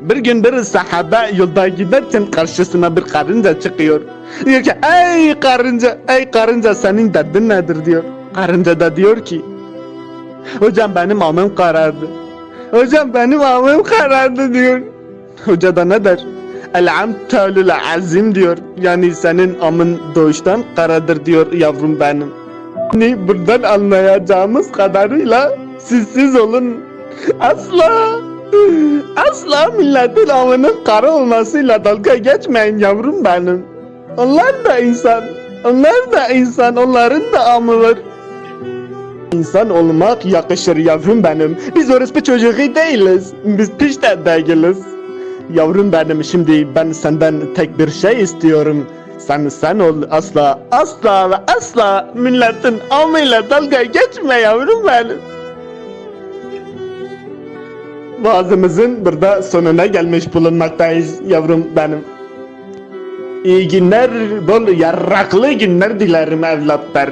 Bir gün bir sahabe yolda giderken karşısına bir karınca çıkıyor. Diyor ki ey karınca, ey karınca senin derdin nedir diyor. Karınca da diyor ki hocam benim amım karardı. Hocam benim amım karardı diyor. Hoca da ne der? El amtalul azim diyor. Yani senin amın doğuştan karadır diyor yavrum benim. Ne buradan anlayacağımız kadarıyla sizsiz olun. Asla asla milletin amının kara olmasıyla dalga geçmeyin yavrum benim. Onlar da insan. Onlar da insan. Onların da amı var. İnsan olmak yakışır yavrum benim. Biz orospu çocuğu değiliz. Biz piş de değiliz. Yavrum benim şimdi ben senden tek bir şey istiyorum. Sen sen ol asla asla ve asla milletin amıyla dalga geçme yavrum benim. Vaazımızın burada sonuna gelmiş bulunmaktayız yavrum benim. İyi günler, bol yarraklı günler dilerim evlatlar.